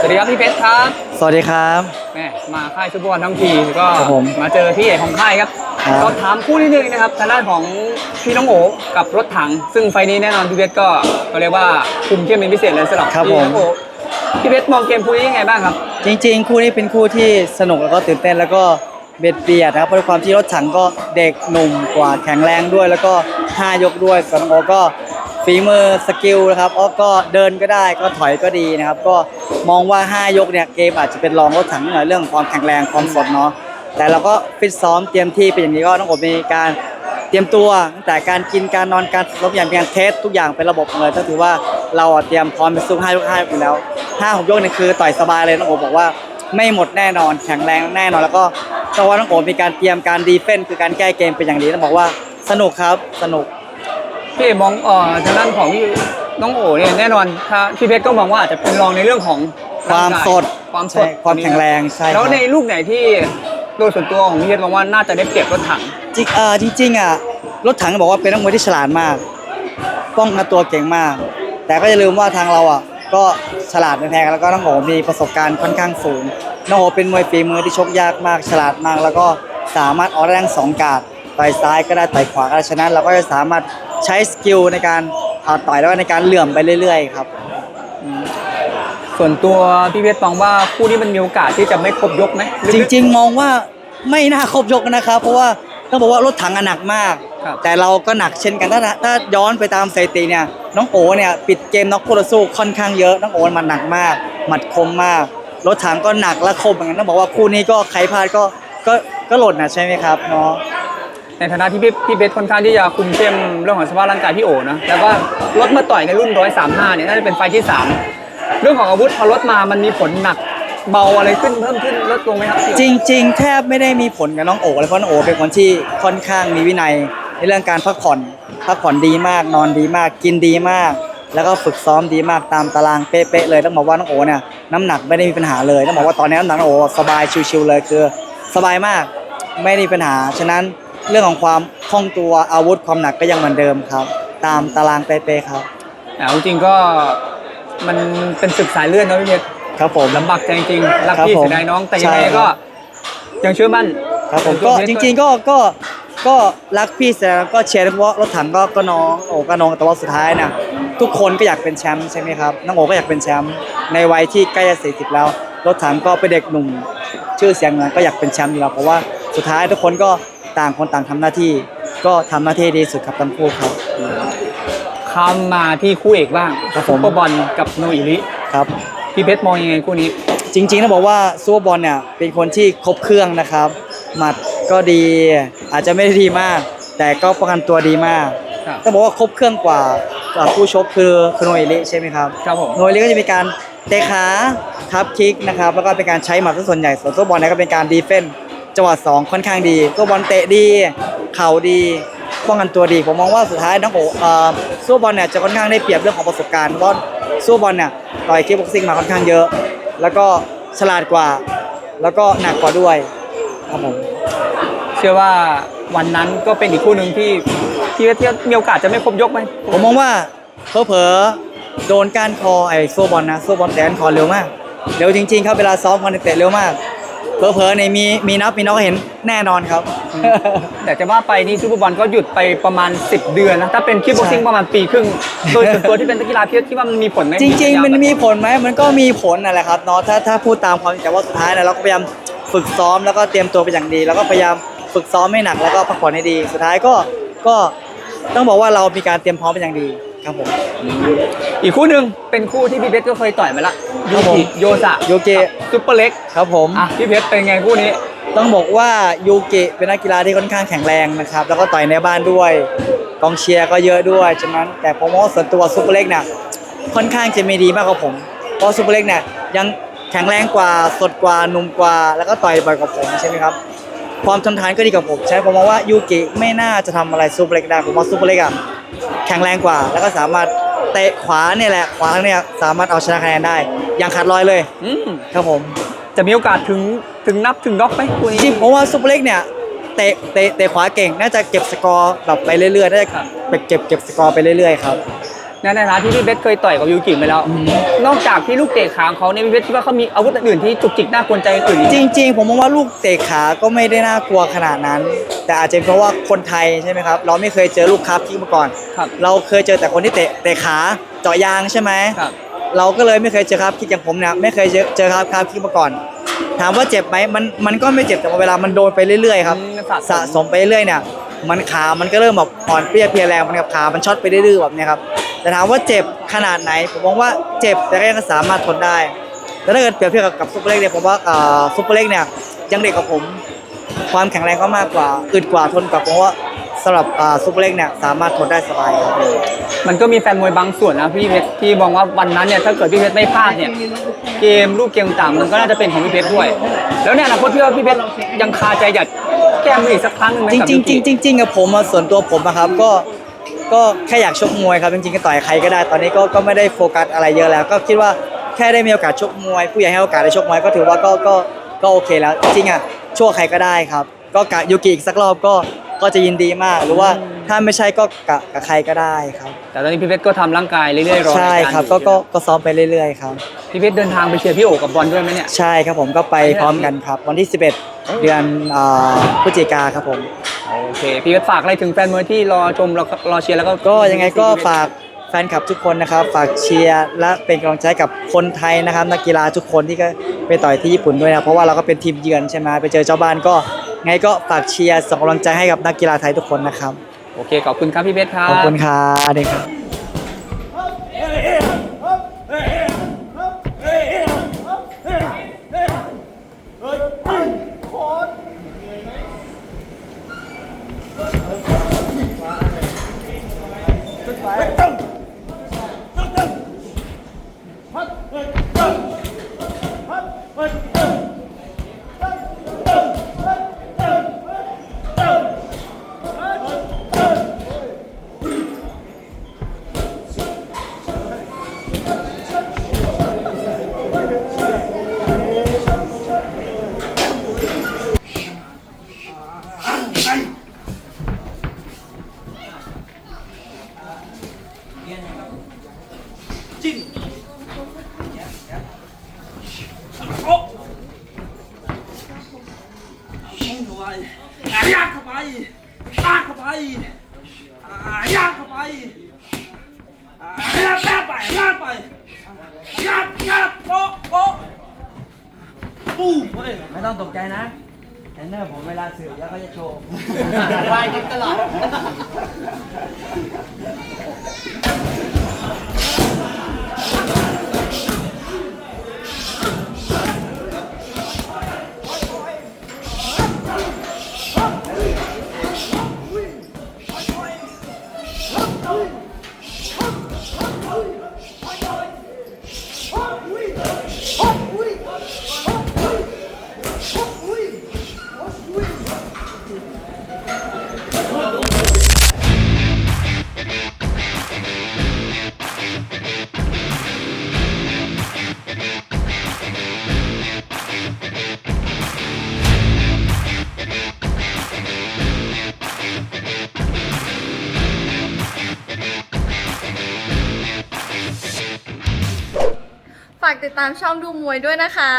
สวัสดีครับพี่เพชรครับสวัสดีครับแหมมาค่ายซุปเปอร์บอลทั้งทีก็ครับผมมาเจอพี่เอกของค่ายครับครับ ก็ถามคู่นิดนึงนะครับทางด้านของพี่น้องโอกับรถถัง ซึ่งไฟล์นี้แน่นอนพี่เพชรก็ก็เรียกว่าคุมเข้มเป็นพิเศษเลยสำหรับครับพี่ผมน้องโอพี่เพชรมองเกมคู่นี้ยังไงบ้างครับ จริงๆ คู่นี้เป็นคู่ที่สนุกแล้วก็ตื่นเต้นแล้วก็เบียดเบียดนะครับเพราะความที่รถถังก็เด็กหนุ่มกว่าแข็งแรงด้วย แล้วก็ห้ายกด้วยส่วนน้องโอก็ ฝีมือสกิลนะครับอ้อก็เดินก็ได้ก็ถอยก็ดีนะครับ ก็มองว่าห้ายกเนี่ยเกมอาจจะเป็นรองรถถังหน่อยเรื่องความแข็งแรงความสดเนาะแต่เราก็ฟิตซ้อมเตรียมที่เป็นอย่างนี้ก็น้องโอมีการเตรียมตัวตั้งแต่การกินการนอนการฝึกซ้อย่างเป็นการเทสทุกอย่างเป็นระบบเลยก็ถือว่าเราเตรียมพร้อมไปสู้ห้ายกห้ายกอยู่แล้วห้าหกยกนี่คือต่อยสบายเลยน้องโอบอกว่าไม่หมดแน่นอนแข็งแรงแน่นอน แล้วก็เพราะว่าน้องโอมีการเตรียมการดีเฟนต์คือการแก้เกมเป็นอย่างดีต้องบอกว่าสนุกครับสนุก พี่เอกมองเอ่อทางด้านของพี่น้องโอเนี่ยแน่นอนถ้าพี่เพชรก็มองว่าอาจจะเป็นรองในเรื่องของความร่งกยสดความสใช่ดความแข็งแรงใช่ครับแล้วในลูกไหนที่โดยส่วนตัวของพี่เพชรมองว่าน่าจะได้เปรียบรถถัง จริงเออจริงๆอะรถถังบอกว่าเป็นนักมวยที่ฉลาดมาก ป้องกันตัวเก่งมาก แต่ก็อย่าลืมว่าทางเราอะก็ฉลาดไม่แพ้กันแล้วก็น้องโหมีประสบการณ์ค่อนข้างสูงน้องโหเป็นมวยฝีมือที่ชกยากมาก ฉลาดมาก แล้วก็สามารถออกแรงสองการดต่อยซ้ายก็ได้ต่อยขวาก็ได้ฉะนั้นเราก็จะสามารถ ใช้สกิลในการเอาต่อยแล้วก็ในการเหลื่อมไปเรื่อยๆครับ ส่วนตัวพี่เพชรมองว่าคู่นี้มันมีโอกาสที่จะไม่ครบยกไหมจริง ๆ มองว่าไม่น่าครบยกนะครับ เพราะว่าต้องบอกว่ารถถังอะหนักมากครับแต่เราก็หนักเช่นกันถ้าถ้าย้อนไปตามสถิติเนี่ยน้องโอเนี่ยปิดเกมน็อกคู่ต่อสู้ค่อนข้างเยอะน้องโอมันหนักมาก หมัดคมมาก รถถังก็หนักและคมเหมือนกันต้องบอกว่าคู่นี้ก็ใครพลาดก็ก็ก็หล่นนะใช่ไหมครับเนาะ ในฐานะที่พี่พี่เพชรค่อนข้างที่จะคุมเข้มเรื่องของสภาพร่างกายพี่โอนะแล้วก็ลดมาต่อยในรุ่น 135 เนี่ยน่าจะเป็นไฟที่ 3 เรื่องของอาวุธพอลดมามันมีผลหนักเบาอะไรขึ้นเพิ่มขึ้นลดลงไหมครับจริงๆแทบไม่ได้มีผลกับน้องโอเลยเพราะน้องโอเป็นคนที่ค่อนข้างมีวินัยในเรื่องการพักผ่อนพักผ่อนดีมากนอนดีมากกินดีมาก แล้วก็ฝึกซ้อมดีมากตามตารางเป๊ะๆเลยต้องบอกว่าน้องโอเนี่ยน้ำหนักไม่ได้มีปัญหาเลยต้องบอกว่าตอนนี้น้ำหนักน้องโอสบายชิวๆเลยคือ สบายมากไม่มีปัญหาฉะนั้น เรื่องของความคล่องตัวอาวุธความหนักก็ยังเหมือนเดิมครับ ตามตารางเป๊ะๆครับแต่เอาจริงๆก็มันเป็นศึกสายเลือดนะพี่เพชรครับผมลำบากใจจริงๆรักครับพี่ผมเสียดายน้องแต่ยังไงใช่ครับก็ยังเชื่อมั่นครับผมก็จริง ๆ ก็ก็ก็รักพี่แต่ก็เชียร์เพราะว่ารถถังก็ก็น้องโอ้ก็น้องแต่ว่าสุดท้ายนะทุกคนก็อยากเป็นแชมป์ใช่ไหมครับน้องโอก็อยากเป็นแชมป์ในวัยที่ใกล้จะสี่สิบแล้ว รถถังก็เป็นเด็กหนุ่ม ชื่อเสียงเหมือนก็อยากเป็นแชมป์อยู่แล้วเพราะว่าสุดท้ายทุกคนก็ ต่างคนต่างทำหน้าที่ ก็ทำหน้าที่ดีสุดครับทั้งคู่ครับคำมาที่คู่เอกบ้างครับผมซุปเปอร์บอลกับโนอิริครับพี่เพชรมองยังไงคู่นี้ จริงๆต้องบอกว่าซูเปอร์บอลเนี่ยเป็นคนที่ครบเครื่องนะครับ หมัดก็ดีอาจจะไม่ได้ดีมาก แต่ก็ป้องกันตัวดีมากครับต้องบอกว่าครบเครื่องกว่ากว่าผู้ชกคือคือโนเอลิใช่ไหมครับครับผมโนเอลิก็จะมีการเตะขาทับคิกนะครับแล้วก็เป็นการใช้หมัดซะส่วนใหญ่ส่วนซูเปอร์บอลเนี่ยก็เป็นการดีเฟนต์ จังหวะสองค่อนข้างดีซูเปอร์บอลเตะดี เข่าดีป้องกันตัวดีผมมองว่าสุดท้ายน้องโอเอ่อซูเปอร์บอลเนี่ยจะค่อนข้างได้เปรียบเรื่องของประสบการณ์เพราะซูเปอร์บอลเนี่ยต่อยคิกบ็อกซิ่งมาค่อนข้างเยอะ แล้วก็ฉลาดกว่า แล้วก็หนักกว่าด้วยครับผมเชื่อว่าวันนั้นก็เป็นอีกคู่หนึ่งที่ที่ที่มีโอกาสจะไม่ครบยกไหมผมมองว่าเผลอๆโดนก้านคอไอ้โซบอลนะโซบอลแต่ก้านคอเร็วมากเร็วจริงๆครับเวลาซ้อมกันเตะเร็วมาก เผลอๆในมีมีนับมีน้องเห็นแน่นอนครับ แต่จะว่าไปนี่ซูเปอร์บอลก็หยุดไปประมาณ 10 เดือนนะ ถ้าเป็นคิกบ็อกซิ่งใช่ประมาณปีครึ่ง โดยส่วนตัวที่เป็นนักกีฬาเพียรคิดว่ามันมีผลไหมจริง ๆ มันยาวไหมีผลไหมมันก็มีผลนั่นแหละครับเนาะถ้าถ้าพูดตามความจริงแต่ว่าสุดท้ายนะเราก็พยายามฝึกซ้อมแล้วก็เตรียมตัวเป็นอย่างดี แล้วก็พยายามฝึกซ้อมให้หนักแล้วก็พักผ่อนให้ดี สุดท้ายก็ก็ต้องบอกว่าเรามีการเตรียมพร้อมเป็นอย่างดี ครับผม อีกคู่หนึ่งเป็นคู่ที่พี่เพชรก็เคยต่อยมาละครัยูบผมกิโยสะโยเกะซุปเปอร์เล็กครับผม อะพี่เพชรเป็นไงคู่นี้ต้องบอกว่ายูกิเป็นนักกีฬาที่ค่อนข้างแข็งแรงนะครับ แล้วก็ต่อยในบ้านด้วย กองเชียร์ก็เยอะด้วย ฉะนั้นแต่ผมว่าส่วนตัวซูเปอร์เล็กเนี่ยค่อนข้างจะมีดีมากกว่าผม เพราะซูเปอร์เล็กเนี่ยยังแข็งแรงกว่าสดกว่าหนุ่มกว่า แล้วก็ต่อยบ่อยกว่าผมใช่ไหมครับ ความทนทานก็ดีกว่าผม ใช่ผมมองว่ายูกิไม่น่าจะทำอะไรซูเปอร์เล็กได้ผมว่าซูเปอร์เล็กอะ แข็งแรงกว่า แล้วก็สามารถเตะขวาเนี่ยแหละขวาเนี่ยสามารถเอาชนะคะแนนได้ อย่างขาดลอยเลยอืมครับผมจะมีโอกาสถึงถึงนับถึงน็อกไหมคู่จนี้ ริงๆผมว่าซูเปอร์เล็กเนี่ยเตะเตะเตะขวาเก่ง น่าจะเก็บสกอร์แบบไปเรื่อยๆน่าจะครับ ไปเก็บเก็บสกอร์ไปเรื่อยๆครับ ในฐานะที่พี่เบสเคยต่อยกับยูกิมาแล้ว นอกจากที่ลูกเตะขาของเขาเนี่ยพี่เบสคิดว่าเขามีอาวุธอื่นๆที่จุกจิกน่ากวนใจอื่นอีกจริง ๆ ผมมองว่าลูกเตะขาก็ไม่ได้น่ากลัวขนาดนั้น แต่อาจจะเป็นเพราะว่าคนไทยใช่ไหมครับ เราไม่เคยเจอลูกคาร์ฟคิกมาก่อน ครับเราเคยเจอแต่คนที่เตะเตะขาเจาะยางใช่ไหม ครับ เราก็เลยไม่เคยเจอคาร์ฟคิกอย่างผมเนี่ยไม่เคยเจอเจอคาร์ฟคาร์ฟคิกมาก่อน ถามว่าเจ็บไหมมันมันก็ไม่เจ็บแต่ว่าเวลามันโดนไปเรื่อยๆครับอืมสะสม สะสมไปเรื่อยๆเนี่ย มันขามันก็เริ่มแบบอ่อนเปรี้ยเพลียแรงมันกับขามันช็อตไปเรื่อยๆแบบเนี้ยครับ แต่ถามว่าเจ็บขนาดไหน ผมมองว่าเจ็บแต่ก็ยังสามารถทนได้ แต่ถ้าเกิดเปรียบเทียบกับกับซุปเปอร์เล็กเนี่ยผมว่าอ่าซุปเปอร์เล็กเนี่ยยังเด็กกว่าผม ความแข็งแรงเขามากกว่าอึดกว่าทนกว่าผมว่าสำหรับอ่าซุปเปอร์เล็กเนี่ยสามารถทนได้สบายครับมันก็มีแฟนมวยบางส่วนนะพี่เพชรที่มองว่าวันนั้นเนี่ยถ้าเกิดพี่เพชรไม่พลาดเนี่ยเกมลูกเกมต่างๆมันก็น่าจะเป็นของพี่เพชรด้วย แล้วเนี่ยอนาคตพี่ว่าพี่เพชรยังคาใจอยากแก้มืออีกสักครั้งหนึงไหมจริงกับจริยูงจริกิงจริงจริงกับผมอะส่วนตัวผมอะครับก็ ก็แค่อยากชกมวยครับจริงๆก็ต่อยใครก็ได้ตอนนี้ก็ก็ไม่ได้โฟกัสอะไรเยอะแล้ว ก็คิดว่าแค่ได้มีโอกาสชกมวย ผู้ใหญ่ให้โอกาสได้ชกมวยก็ถือว่าก็ก็ก็โอเคแล้ว จริงๆอะชั่วใครก็ได้ครับ ก็กะยูกิอีกสักรอบก็ก็จะยินดีมากหรือว่าถ้าไม่ใช่ก็กะกับใครก็ได้ครับ แต่ตอนนี้พี่เพชรก็ทำร่างกายเรื่อยๆรอใช่ายกาครับอยู่ก็ก็ก็ซ้อมไปเรื่อยๆครับ พี่เพชรเดินทางไปเชียร์พี่โอกับบอลด้วยไหมเนี่ย ใช่ครับผมก็ไปพร้อมกันครับ วันที่ 11 เดือนอ่าพฤศจิกาครับผม โอเค พี่เพชรฝากอะไรถึงแฟนมวยที่รอชมรอรอเชียร์แล้วก็ก็ยังไงก็ฝากแฟนคลับทุกคนนะครับ ฝากเชียร์และเป็นกำลังใจกับคนไทยนะครับ นักกีฬาทุกคนที่ก็ไปต่อยที่ญี่ปุ่นด้วยนะเพราะว่าเราก็เป็นทีมเยือนใช่ไหมไปเจอเจ้าบ้านก็ไงก็ฝากเชียร์ส่งกำลังใจให้กับนักกีฬาไทยทุกคนนะครับ โอเค ขอบคุณครับพี่เพชรครับขอบคุณครับเด็กครับ ยากเข้าไปลากเข้าไปอ่ายากเข้าไปอ่าลากลากไปลากไป ยากยากโป๊ะโป๊ะปูเฮ้ยไม่ต้องตกใจนะเทรนเนอร์ผมเวลาสืบแล้วก็จะโชว์วายกันตลอดฝากติด ตามช่องดูมวยด้วยนะคะ